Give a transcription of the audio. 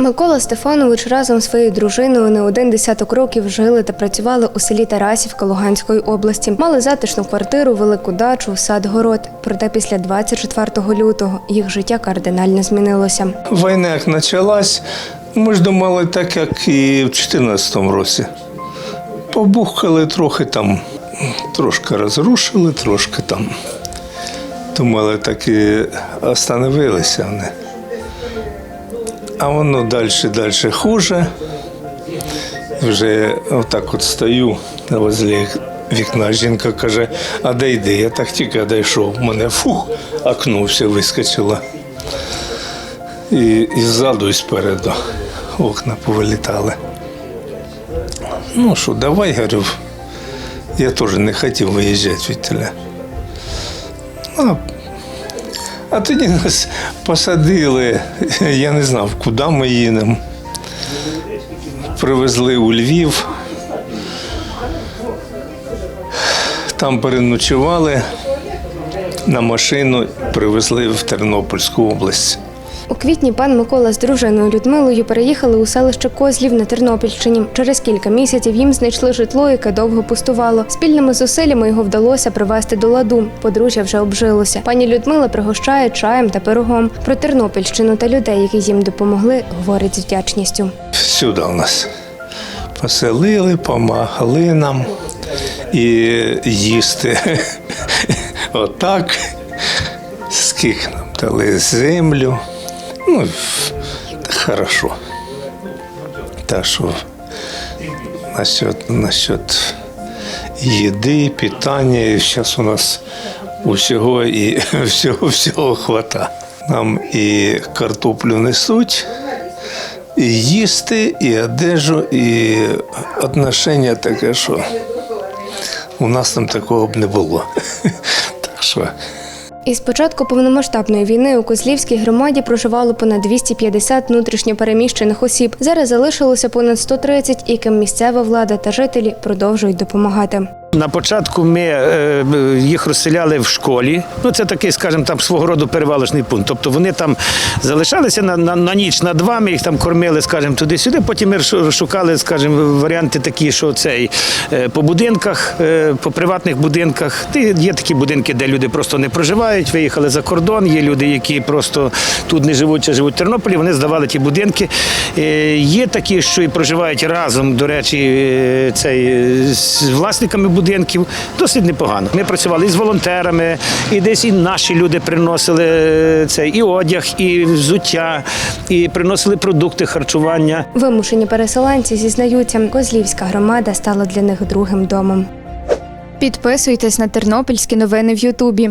Микола Стефанович разом з своєю дружиною не один десяток років жили та працювали у селі Тарасівка Луганської області. Мали затишну квартиру, велику дачу, сад, город. Проте після 24 лютого їх життя кардинально змінилося. Війна як почалась, ми ж думали так, як і в 2014 році. Побухкали трохи там, трошки розрушили, трошки там. Думали, так і остановилися вони. А воно далі, далі хуже. Вже отак от стою возле вікна. Жінка каже, а де йди? Я так тільки дійшов. Мене фух, окно все вискочило. І, і ззаду, і спереду окна повилітали. Ну що, давай, говорю, я теж не хотів виїжджати від теля. А тоді нас посадили, я не знав, куди ми їдемо. Привезли у Львів. Там переночували на машину, привезли в Тернопільську область. У квітні пан Микола з дружиною Людмилою переїхали у селище Козлів на Тернопільщині. Через кілька місяців їм знайшли житло, яке довго пустувало. Спільними зусиллями його вдалося привести до ладу. Подружжя вже обжилося. Пані Людмила пригощає чаєм та пирогом. Про Тернопільщину та людей, які їм допомогли, говорить з вдячністю. Всюди у нас. Поселили, помагали нам і їсти. Отак. Скільки нам дали землю. Ну, хорошо. Так що насчет, насчет їди, питання, зараз у нас усього і всього всього хвата. Нам і картоплю несуть, і їсти, і одежу, і отношення таке, що у нас там такого б не було. Так що. Із початку повномасштабної війни у Козлівській громаді проживало понад 250 внутрішньопереміщених осіб. Зараз залишилося понад 130, яким місцева влада та жителі продовжують допомагати. На початку ми е, їх розселяли в школі. Ну це такий, скажімо, там свого роду перевалочний пункт. Тобто вони там залишалися на, на, на ніч, на два. Ми їх там кормили, скажімо, туди-сюди. Потім ми шукали, скажімо, варіанти такі, що цей е, по будинках, е, по приватних будинках. Є такі будинки, де люди просто не проживають, виїхали за кордон. Є люди, які просто тут не живуть, а живуть в Тернополі. Вони здавали ті будинки. Є такі, що і проживають разом, до речі, цей з власниками будинків. Досить непогано. Ми працювали і з волонтерами, і десь і наші люди приносили це, цей і одяг, і взуття, і приносили продукти харчування. Вимушені переселенці зізнаються, Козлівська громада стала для них другим домом. Підписуйтесь на тернопільські новини в Ютубі.